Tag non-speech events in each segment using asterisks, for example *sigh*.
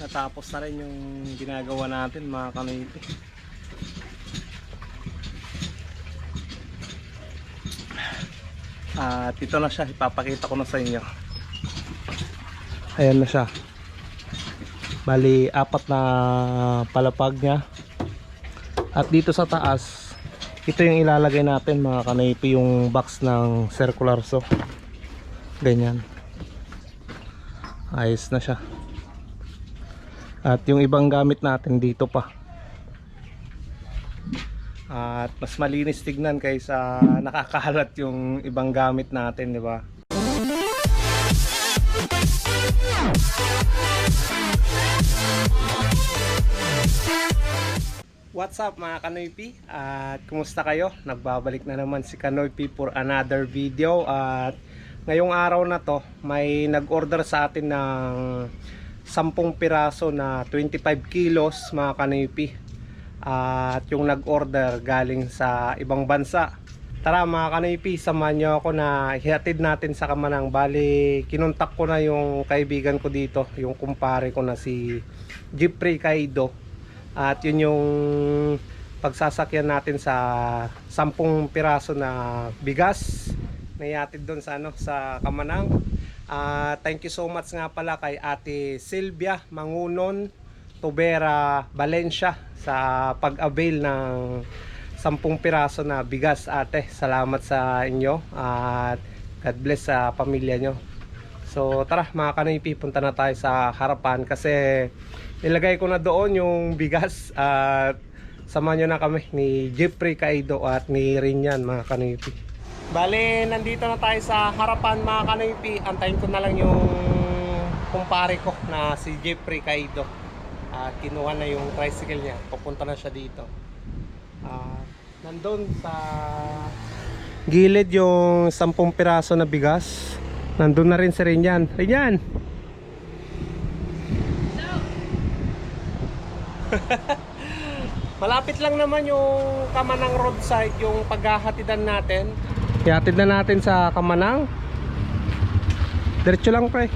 natapos na rin yung ginagawa natin mga kanoypi. At ito na siya, ipapakita ko na sa inyo. Ayan na siya. Bali, apat na palapag niya. At dito sa taas, ito yung ilalagay natin mga kanoypi, yung box ng circular saw. Ganyan. Ayos na siya. At yung ibang gamit natin dito pa. At mas malinis tignan kaysa nakakalat yung ibang gamit natin, di ba? What's up mga Kanoypi? At kumusta kayo? Nagbabalik na naman si Kanoypi for another video at ngayong araw na to may nag-order sa atin ng 10 piraso na 25 kilos mga Kanoypi at yung nag-order galing sa ibang bansa. Tara mga Kanoypi samahan nyo ako na ihatid natin sa Kamanang. Bali kinuntak ko na yung kaibigan ko dito yung kumpare ko na si Jeffrey Kaido. At yun yung pagsasakyan natin sa 10 piraso na bigas na ihatid doon sa ano sa Kamanang. Ah, thank you so much nga pala kay Ate Silvia Mangunon Tubera Valencia sa pag-avail ng 10 piraso na bigas ate. Salamat sa inyo at God bless sa pamilya nyo. So tara mga kanipi, punta na tayo sa harapan kasi nilagay ko na doon yung bigas at samahan nyo na kami ni Jeffrey Kaido at ni Rinyan mga kanipi. Bale, nandito na tayo sa harapan mga kanipi. Antayin ko na lang yung kumpare ko na si Jeffrey Kaido. At kinuha na yung tricycle niya. Pupunta na siya dito. Ah, nandun sa gilid yung 10 piraso na bigas. Nandun na rin si Rinyan. Rinyan! *laughs* Malapit lang naman yung Kamanang roadside, yung paghahatidan natin. Ihatid na natin sa Kamanang. Diretso lang pre.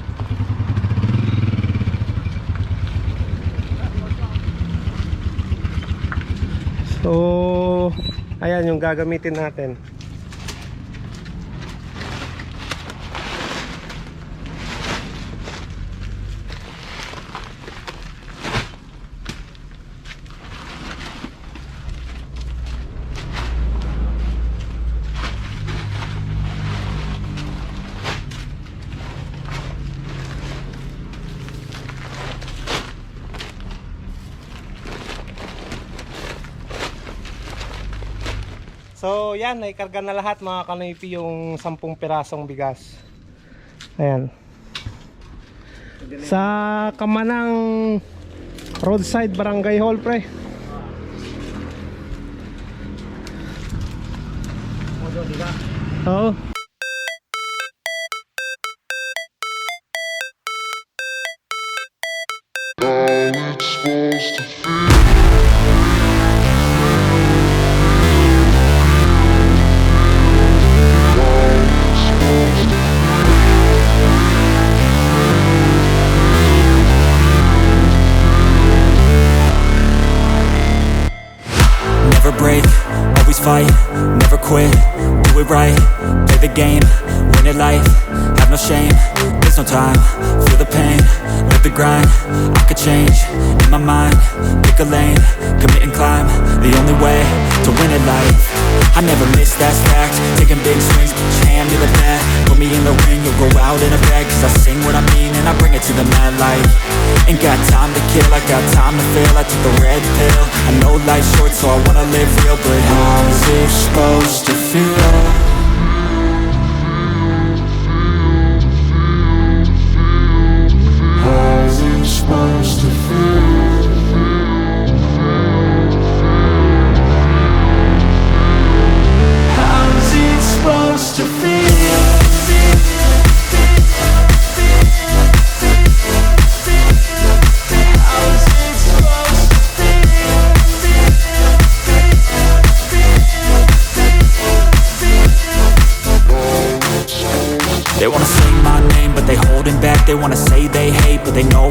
So, ayan yung gagamitin natin. So yan, naikarga na lahat mga kanipi yung 10 pirasong bigas. Ayan. Sa Kamanang Roadside Barangay Hall pre. Oo. Never to the mad light, ain't got time to kill, I got time to feel, I took the red pill, I know life's short so I wanna live real, but how's it supposed to feel?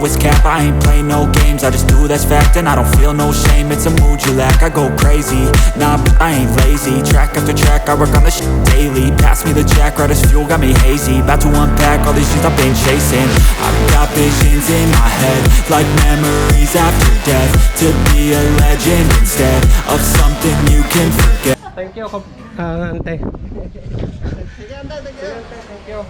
Know it's cap. I ain't play no games, I just do that's fact And I don't feel no shame, it's a mood you lack I go crazy, nah but I ain't lazy. Track after track, I work on this shit daily. Pass me the jack, right as fuel, got me hazy. About to unpack all these things I've been chasing. I've got visions in my head Like memories after death. To be a legend instead Of something you can forget. Thank you, kap- ah, ante. Thank you.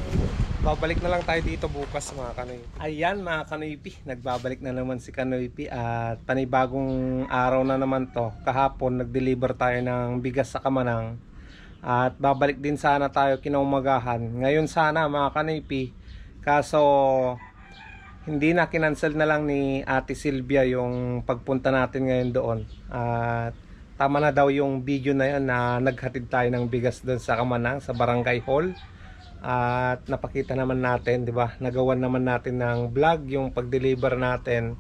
Babalik na lang tayo dito bukas mga kanoy. Ayan mga kanoypi, nagbabalik na naman si kanoypi at panibagong araw na naman to. Kahapon nag-deliver tayo ng bigas sa Kamanang at babalik din sana tayo kinaumagahan. Ngayon sana mga kanoypi, kaso hindi na kinansel na lang ni Ate Silvia yung pagpunta natin ngayon doon. At tama na daw yung video na yun na naghatid tayo ng bigas doon sa Kamanang sa Barangay Hall. At napakita naman natin, 'di ba? Nagawan naman natin ng vlog yung pag-deliver natin.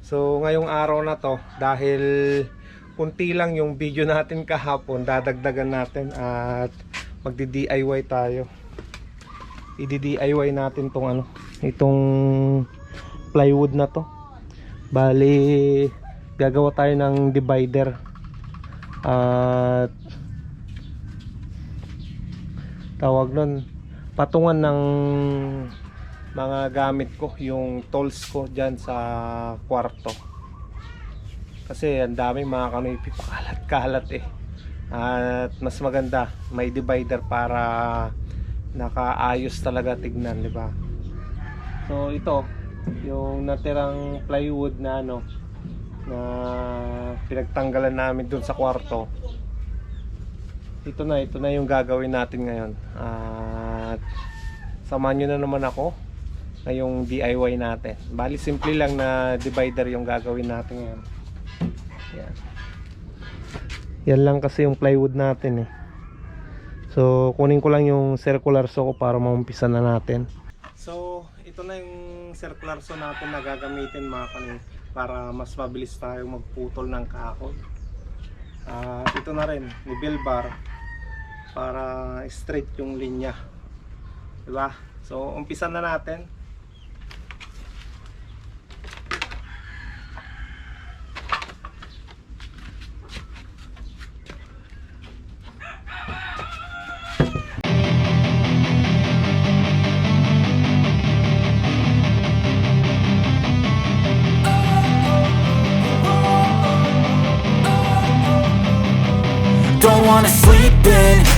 So ngayong araw na 'to dahil kunti lang yung video natin kahapon, dadagdagan natin at magdi-DIY tayo. I-DIY natin tong ano, itong plywood na 'to. Bali gagawa tayo ng divider at tawag nun patungan ng mga gamit ko yung tools ko dyan sa kwarto. Kasi ang daming mga kanoypi pakalat kalat eh. At mas maganda may divider para nakaayos talaga tignan di ba? So ito yung natirang plywood na ano na pinagtanggalan namin dun sa kwarto. Ito na ito na yung gagawin natin ngayon at samahan nyo na naman ako ngayong DIY natin. Bali simple lang na divider yung gagawin natin ngayon. Yan yan lang kasi yung plywood natin eh. So kunin ko lang yung circular saw ko para maumpisa na natin. So ito na yung circular saw natin na gagamitin mga kanin para mas mabilis tayo magputol ng kahoy. Ah, ito na rin, nivel bar para straight yung linya. 'Di ba? So, umpisa na natin.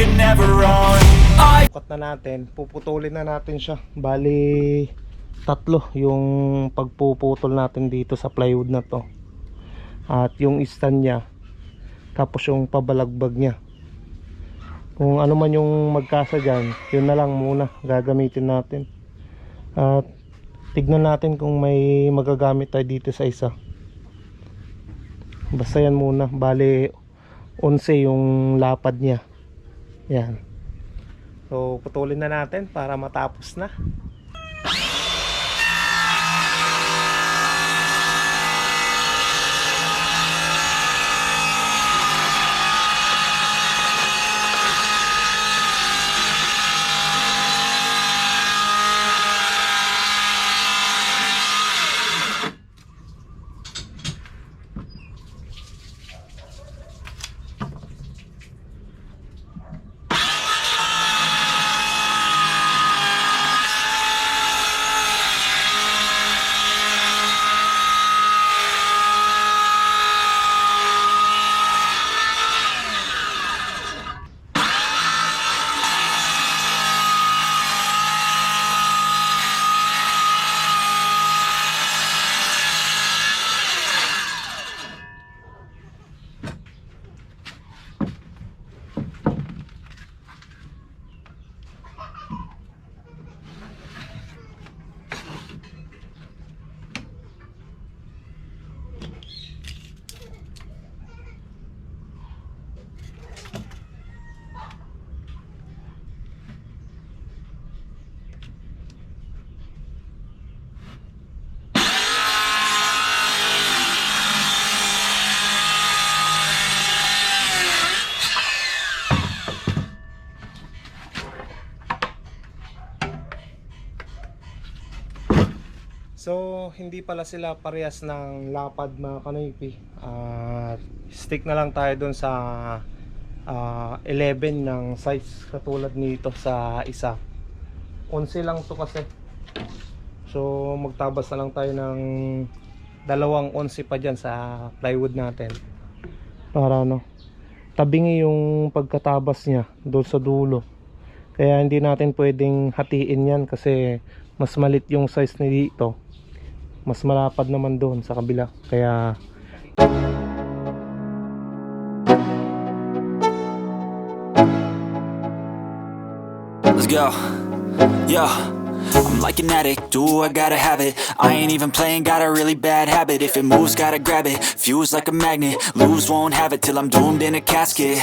can never own I Cut na natin, puputulin na natin siya. Bali tatlo yung pagpuputol natin dito sa plywood na to. At yung stand niya, tapos yung pabalagbag niya. Kung ano man yung magkasa dyan, yun na lang muna gagamitin natin. At tignan natin kung may magagamit tayo dito sa isa. Basta yan muna. Bali 11 yung lapad niya. Yan. So, putulin na natin para matapos na. Hindi pala sila parehas ng lapad mga kanoypi. At stick na lang tayo dun sa ah, 11 ng size katulad nito sa isa. 11 lang to kasi. So, magtabas na lang tayo ng dalawang 11 pa dyan sa plywood natin. Para ano, tabingi yung pagkatabas niya doon sa dulo. Kaya hindi natin pwedeng hatiin yan kasi mas malit yung size ni dito. Mas malapad naman doon sa kabila. Kaya Let's go. Yo. I'm like an addict, do I gotta have it? I ain't even playing, got a really bad habit. If it moves, gotta grab it, fuse like a magnet. Lose, won't have it till I'm doomed in a casket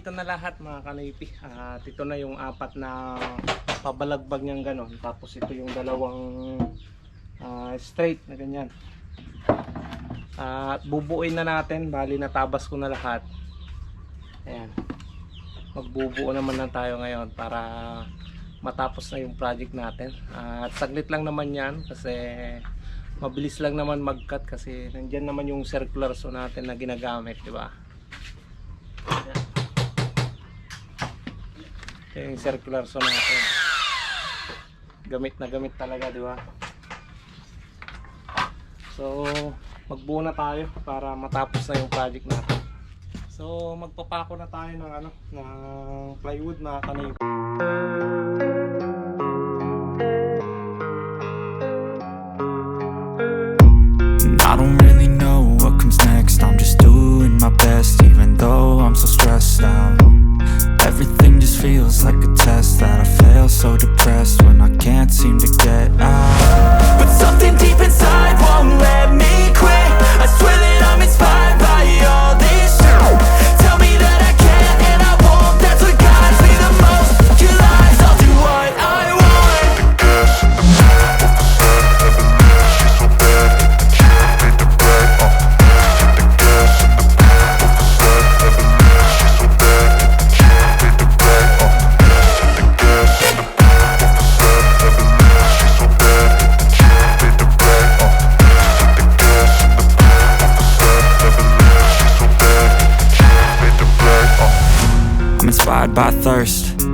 Nandito na lahat mga kanipi. At ito na yung apat na pabalagbag niyang ganon. Tapos ito yung dalawang ah, straight na ganyan. At bubuuin na natin. Bali natabas ko na lahat. Ayan. Magbubuo naman lang tayo ngayon para matapos na yung project natin. At saglit lang naman yan kasi mabilis lang naman mag-cut kasi nandyan naman yung circular saw natin na ginagamit, di ba? Yung circular saw natin. Gamit na gamit talaga, di ba? So, magbuo na tayo para matapos na yung project natin. So, magpapako na tayo ng ano, ng plywood na kanil. Feels like a test that I fail so depressed when I can't seem to get out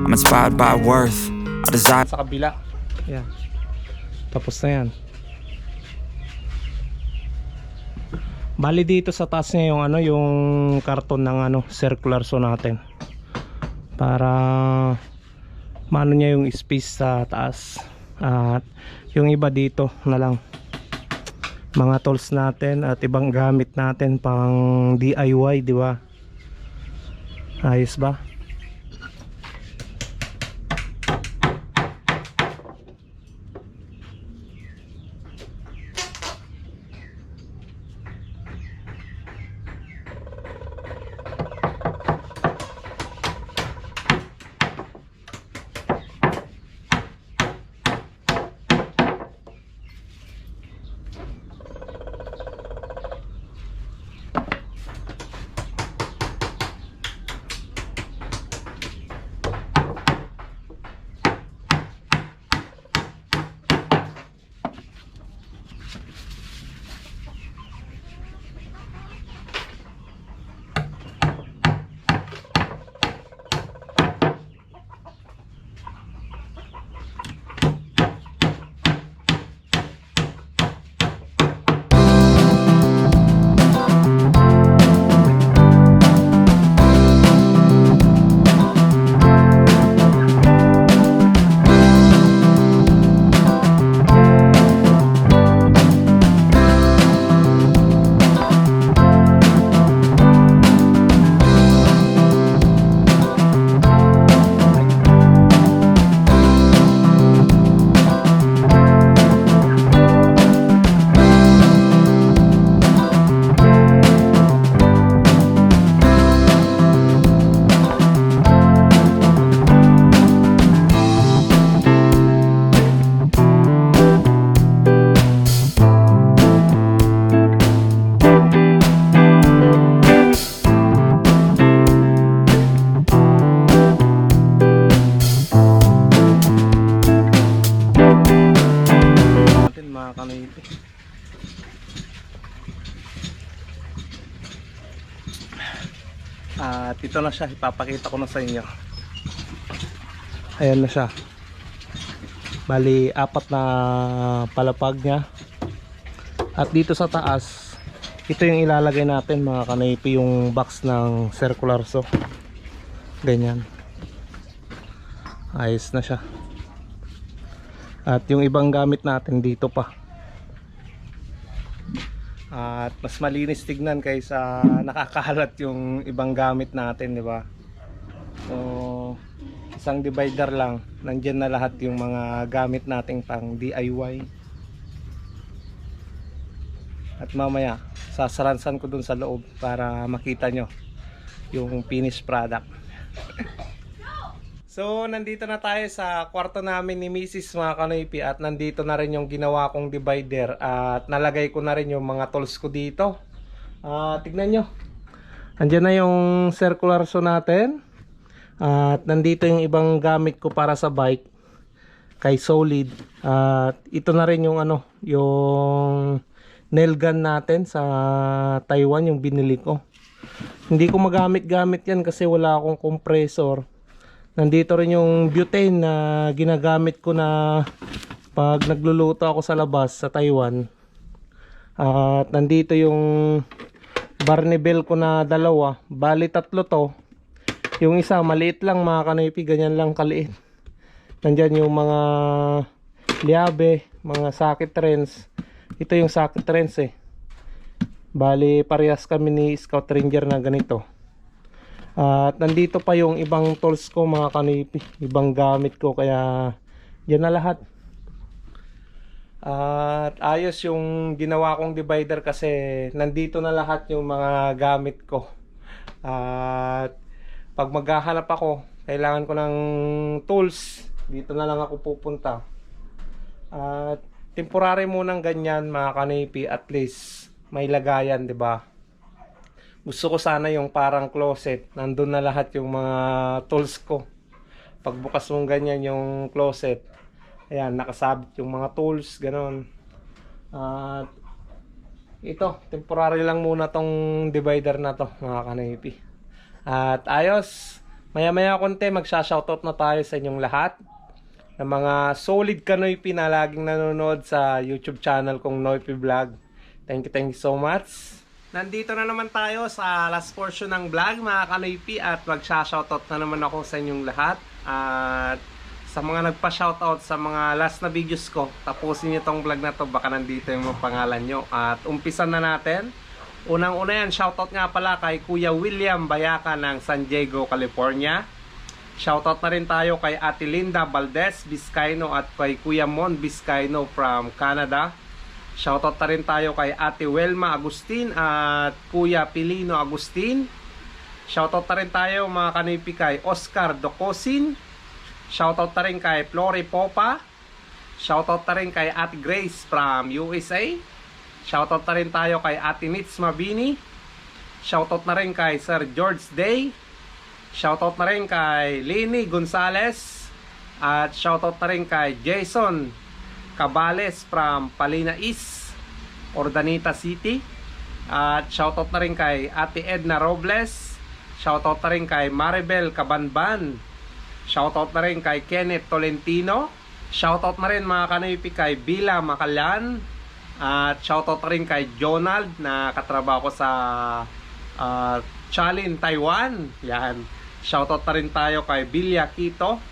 I'm inspired by worth I desire Sa kabila. Yan. Tapos na yan. Bali dito sa taas niya yung ano, yung karton ng ano, circular saw natin. Para maano niya yung space sa taas. At yung iba dito na lang. Mga tools natin at ibang gamit natin pang DIY, di ba? Ayos ba? Na siya ipapakita ko na sa inyo. Ayan na siya. Bali apat na palapag niya. At dito sa taas ito yung ilalagay natin mga kanaypi yung box ng circular so. Ganyan. Ayos na siya. At yung ibang gamit natin dito pa at mas malinis tignan kaysa nakakahalat yung ibang gamit natin di ba? So isang divider lang. Nandyan na lahat yung mga gamit nating pang DIY at mamaya sasaransan ko dun sa loob para makita nyo yung finished product *laughs* So, nandito na tayo sa kwarto namin ni Mrs. mga kanoypi at nandito na rin yung ginawa kong divider at nalagay ko na rin yung mga tools ko dito. Ah, tignan nyo. Andiyan na yung circular saw natin. At nandito yung ibang gamit ko para sa bike kay Solid. At ito na rin yung ano, yung nail gun natin sa Taiwan yung binili ko. Hindi ko magamit-gamit yan kasi wala akong compressor. Nandito rin yung butane na ginagamit ko na pag nagluluto ako sa labas sa Taiwan. At nandito yung Barnibel ko na dalawa. Bali tatlo to. Yung isa maliit lang mga kanipi, ganyan lang kaliit. Nandyan yung mga liabe, mga socket trends. Ito yung socket trends eh. Bali parehas kami ni Scout Ranger na ganito. At nandito pa yung ibang tools ko mga kanipi, ibang gamit ko kaya yan na lahat. At ayos yung ginawa kong divider kasi nandito na lahat yung mga gamit ko. At pag maghahanap ako, kailangan ko ng tools, dito na lang ako pupunta. At temporary munang ganyan mga kanipi, at least may lagayan, 'di ba? Gusto ko sana yung parang closet. Nandun na lahat yung mga tools ko. Pagbukas mong ganyan yung closet, ayan, nakasabit yung mga tools, ganon. At ito, temporary lang muna tong divider na to, mga kanipi. At ayos, maya maya konti, magsha-shoutout na tayo sa inyong lahat ng mga solid kanoypi na laging nanonood sa YouTube channel kong Noypi Vlog. Thank you, thank you so much. Nandito na naman tayo sa last portion ng vlog mga kanoypi at magsha-shoutout na naman ako sa inyong lahat. At sa mga nagpa-shoutout sa mga last na videos ko, tapusin niyo tong vlog na to baka nandito yung pangalan nyo. At umpisan na natin. Unang-una yan, shoutout nga pala kay Kuya William Bayaka ng San Diego, California. Shoutout na rin tayo kay Ate Linda Valdez Vizcaino at kay Kuya Mon Vizcaino from Canada. Shoutout na rin tayo kay Ate Welma Agustin at Kuya Pilino Agustin. Shoutout na rin tayo mga kanipi kay Oscar Docosin. Shoutout na rin kay Flori Popa. Shoutout na rin kay Ate Grace from USA. Shoutout na rin tayo kay Ate Nitz Mabini. Shoutout na rin kay Sir George Day. Shoutout na rin kay Lini Gonzales. At shoutout na rin kay Jason Cabales from Palina East, Ordanita City. At shoutout na rin kay Ate Edna Robles. Shoutout na rin kay Maribel Cabanban. Shoutout na rin kay Kenneth Tolentino. Shoutout na rin mga kanipi kay Bila Makalan. At shoutout na rin kay Jonald na katrabaho ko sa uh, Chalin, Taiwan. Yan. Shoutout na rin tayo kay Bilya Quito.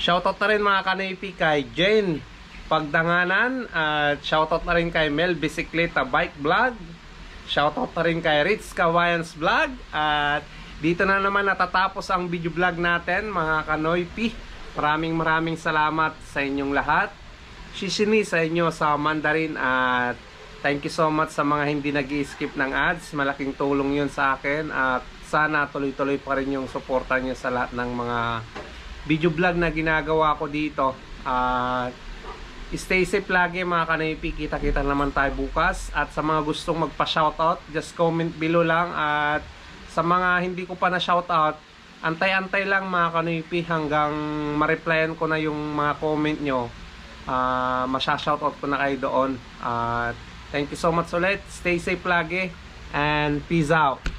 Shoutout na rin mga kanipi kay Jane Pagdanganan. At shoutout na rin kay Mel Bicicleta Bike Vlog. Shoutout na rin kay Ritz Kawayans Vlog. At dito na naman natatapos ang video vlog natin mga kanoypi. Maraming maraming salamat sa inyong lahat. Shishini sa inyo sa Mandarin at thank you so much sa mga hindi nag skip ng ads. Malaking tulong yun sa akin at sana tuloy-tuloy pa rin yung suporta nyo sa lahat ng mga video vlog na ginagawa ko dito. At Stay safe lagi mga kanipi. Kita-kita naman tayo bukas. At sa mga gustong magpa-shoutout, just comment below lang. At sa mga hindi ko pa na-shoutout, antay-antay lang mga kanipi hanggang ma-replyan ko na yung mga comment nyo. Uh, masya-shoutout ko na kayo doon. At thank you so much ulit. Stay safe lagi. And peace out.